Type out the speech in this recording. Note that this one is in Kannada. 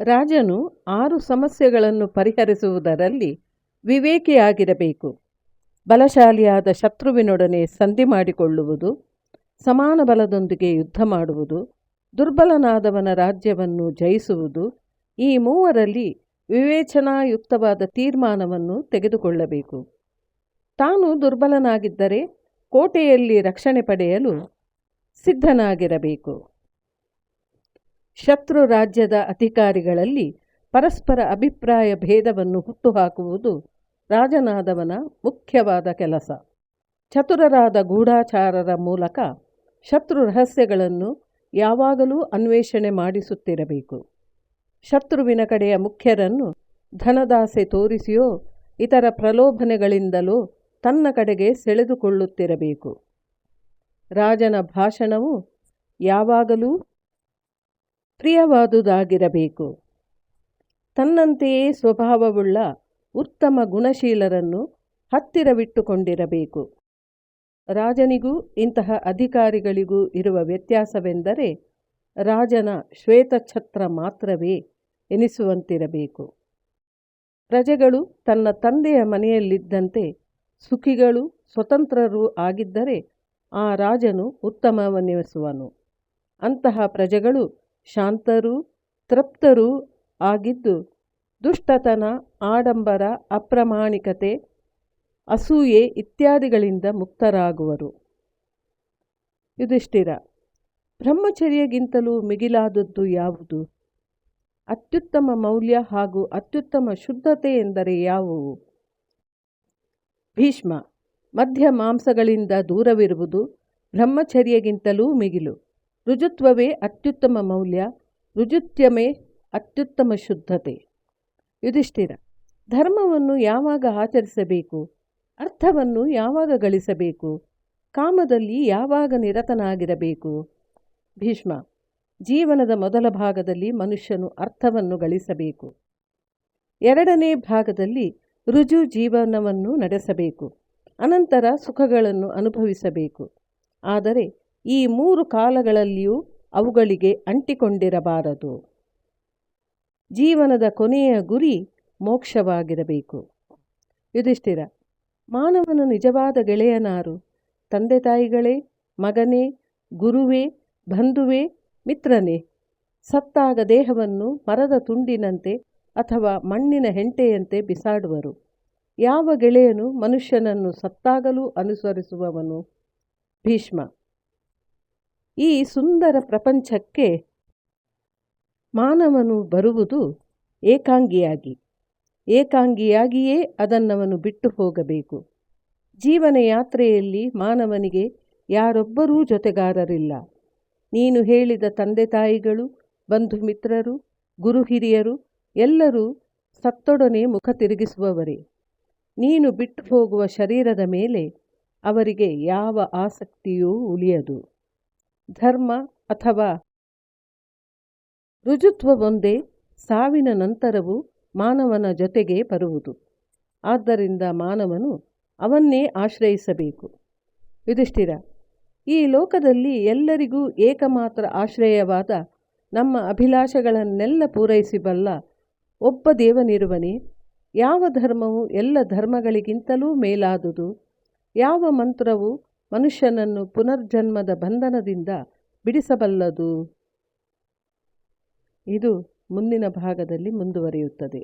ರಾಜನು ಆರು ಸಮಸ್ಯೆಗಳನ್ನು ಪರಿಹರಿಸುವುದರಲ್ಲಿ ವಿವೇಕಿಯಾಗಿರಬೇಕು. ಬಲಶಾಲಿಯಾದ ಶತ್ರುವಿನೊಡನೆ ಸಂಧಿ ಮಾಡಿಕೊಳ್ಳುವುದು, ಸಮಾನ ಬಲದೊಂದಿಗೆ ಯುದ್ಧ ಮಾಡುವುದು, ದುರ್ಬಲನಾದವನ ರಾಜ್ಯವನ್ನು ಜಯಿಸುವುದು, ಈ ಮೂವರಲ್ಲಿ ವಿವೇಚನಾಯುಕ್ತವಾದ ತೀರ್ಮಾನವನ್ನು ತೆಗೆದುಕೊಳ್ಳಬೇಕು. ತಾನು ದುರ್ಬಲನಾಗಿದ್ದರೆ ಕೋಟೆಯಲ್ಲಿ ರಕ್ಷಣೆ ಪಡೆಯಲು ಸಿದ್ಧನಾಗಿರಬೇಕು. ಶತ್ರು ರಾಜ್ಯದ ಅಧಿಕಾರಿಗಳಲ್ಲಿ ಪರಸ್ಪರ ಅಭಿಪ್ರಾಯ ಭೇದವನ್ನು ಹುಟ್ಟುಹಾಕುವುದು ರಾಜನಾದವನ ಮುಖ್ಯವಾದ ಕೆಲಸ. ಚತುರರಾದ ಗೂಢಾಚಾರರ ಮೂಲಕ ಶತ್ರು ರಹಸ್ಯಗಳನ್ನು ಯಾವಾಗಲೂ ಅನ್ವೇಷಣೆ ಮಾಡಿಸುತ್ತಿರಬೇಕು. ಶತ್ರುವಿನ ಕಡೆಯ ಮುಖ್ಯರನ್ನು ಧನದಾಸೆ ತೋರಿಸಿಯೋ, ಇತರ ಪ್ರಲೋಭನೆಗಳಿಂದಲೋ ತನ್ನ ಕಡೆಗೆ ಸೆಳೆದುಕೊಳ್ಳುತ್ತಿರಬೇಕು. ರಾಜನ ಭಾಷಣವು ಯಾವಾಗಲೂ ಪ್ರಿಯವಾದುದಾಗಿರಬೇಕು. ತನ್ನಂತೆಯೇ ಸ್ವಭಾವವುಳ್ಳ ಉತ್ತಮ ಗುಣಶೀಲರನ್ನು ಹತ್ತಿರವಿಟ್ಟುಕೊಂಡಿರಬೇಕು. ರಾಜನಿಗೂ ಇಂತಹ ಅಧಿಕಾರಿಗಳಿಗೂ ಇರುವ ವ್ಯತ್ಯಾಸವೆಂದರೆ ರಾಜನ ಶ್ವೇತಛತ್ರ ಮಾತ್ರವೇ ಎನಿಸುವಂತಿರಬೇಕು. ಪ್ರಜೆಗಳು ತನ್ನ ತಂದೆಯ ಮನೆಯಲ್ಲಿದ್ದಂತೆ ಸುಖಿಗಳು ಸ್ವತಂತ್ರರೂ ಆಗಿದ್ದರೆ ಆ ರಾಜನು ಉತ್ತಮವನ್ನಿಸುವನು ಅಂತಹ ಪ್ರಜೆಗಳು ಶಾಂತರೂ, ತೃಪ್ತರೂ ಆಗಿದ್ದು, ದುಷ್ಟತನ, ಆಡಂಬರ, ಅಪ್ರಾಮಾಣಿಕತೆ, ಅಸೂಯೆ ಇತ್ಯಾದಿಗಳಿಂದ ಮುಕ್ತರಾಗುವರು. ಯುಧಿಷ್ಠಿರ ಬ್ರಹ್ಮಚರ್ಯಗಿಂತಲೂ ಮಿಗಿಲಾದದ್ದು ಯಾವುದು? ಅತ್ಯುತ್ತಮ ಮೌಲ್ಯ ಹಾಗೂ ಅತ್ಯುತ್ತಮ ಶುದ್ಧತೆ ಎಂದರೆ ಯಾವುವು? ಭೀಷ್ಮ ಮಧ್ಯ ಮಾಂಸಗಳಿಂದ ದೂರವಿರುವುದು ಬ್ರಹ್ಮಚರ್ಯಗಿಂತಲೂ ಮಿಗಿಲು. ರುಜುತ್ವವೇ ಅತ್ಯುತ್ತಮ ಮೌಲ್ಯ, ರುಜುತ್ಯಮೇ ಅತ್ಯುತ್ತಮ ಶುದ್ಧತೆ. ಯುಧಿಷ್ಠಿರ, ಧರ್ಮವನ್ನು ಯಾವಾಗ ಆಚರಿಸಬೇಕು, ಅರ್ಥವನ್ನು ಯಾವಾಗ ಗಳಿಸಬೇಕು, ಕಾಮದಲ್ಲಿ ಯಾವಾಗ ನಿರತನಾಗಿರಬೇಕು? ಭೀಷ್ಮ, ಜೀವನದ ಮೊದಲ ಭಾಗದಲ್ಲಿ ಮನುಷ್ಯನು ಅರ್ಥವನ್ನು ಗಳಿಸಬೇಕು. ಎರಡನೇ ಭಾಗದಲ್ಲಿ ರುಜು ಜೀವನವನ್ನು ನಡೆಸಬೇಕು. ಅನಂತರ ಸುಖಗಳನ್ನು ಅನುಭವಿಸಬೇಕು. ಆದರೆ ಈ ಮೂರು ಕಾಲಗಳಲ್ಲಿಯೂ ಅವುಗಳಿಗೆ ಅಂಟಿಕೊಂಡಿರಬಾರದು. ಜೀವನದ ಕೊನೆಯ ಗುರಿ ಮೋಕ್ಷವಾಗಿರಬೇಕು. ಯುಧಿಷ್ಠಿರ, ಮಾನವನ ನಿಜವಾದ ಗೆಳೆಯನಾರು. ತಂದೆ ತಾಯಿಗಳೇ ಮಗನೇ, ಗುರುವೇ, ಬಂಧುವೇ, ಮಿತ್ರನೇ. ಸತ್ತಾಗ ದೇಹವನ್ನು ಮರದ ತುಂಡಿನಂತೆ ಅಥವಾ ಮಣ್ಣಿನ ಹೆಂಟೆಯಂತೆ ಬಿಸಾಡುವರು. ಯಾವ ಗೆಳೆಯನು ಮನುಷ್ಯನನ್ನು ಸತ್ತಾಗಲೂ ಅನುಸರಿಸುವವನು ಭೀಷ್ಮ. ಈ ಸುಂದರ ಪ್ರಪಂಚಕ್ಕೆ ಮಾನವನು ಬರುವುದು ಏಕಾಂಗಿಯಾಗಿ. ಏಕಾಂಗಿಯಾಗಿಯೇ ಅದನ್ನವನು ಬಿಟ್ಟು ಹೋಗಬೇಕು. ಜೀವನ ಯಾತ್ರೆಯಲ್ಲಿ ಮಾನವನಿಗೆ ಯಾರೊಬ್ಬರೂ ಜೊತೆಗಾರರಿಲ್ಲ. ನೀನು ಹೇಳಿದ ತಂದೆ ತಾಯಿಗಳು, ಬಂಧು ಮಿತ್ರರು, ಗುರು ಹಿರಿಯರು, ಎಲ್ಲರೂ ಸತ್ತೊಡನೆ ಮುಖ ತಿರುಗಿಸುವವರೇ. ನೀನು ಬಿಟ್ಟು ಹೋಗುವ ಶರೀರದ ಮೇಲೆ ಅವರಿಗೆ ಯಾವ ಆಸಕ್ತಿಯೂ ಉಳಿಯದು. ಧರ್ಮ ಅಥವಾ ರುಜುತ್ವವೊಂದೇ ಸಾವಿನ ನಂತರವೂ ಮಾನವನ ಜೊತೆಗೆ ಬರುವುದು. ಆದ್ದರಿಂದ ಮಾನವನು ಅವನ್ನೇ ಆಶ್ರಯಿಸಬೇಕು. ಯುಧಿಷ್ಠಿರ, ಈ ಲೋಕದಲ್ಲಿ ಎಲ್ಲರಿಗೂ ಏಕಮಾತ್ರ ಆಶ್ರಯವಾದ ನಮ್ಮ ಅಭಿಲಾಷೆಗಳನ್ನೆಲ್ಲ ಪೂರೈಸಿಬಲ್ಲ ಒಬ್ಬ ದೇವನಿರುವನೇ, ಯಾವ ಧರ್ಮವು ಎಲ್ಲ ಧರ್ಮಗಳಿಗಿಂತಲೂ ಮೇಲಾದುದು, ಯಾವ ಮಂತ್ರವು ಮನುಷ್ಯನನ್ನು ಪುನರ್ಜನ್ಮದ ಬಂಧನದಿಂದ ಬಿಡಿಸಬಲ್ಲದು. ಇದು ಮುಂದಿನ ಭಾಗದಲ್ಲಿ ಮುಂದುವರಿಯುತ್ತದೆ.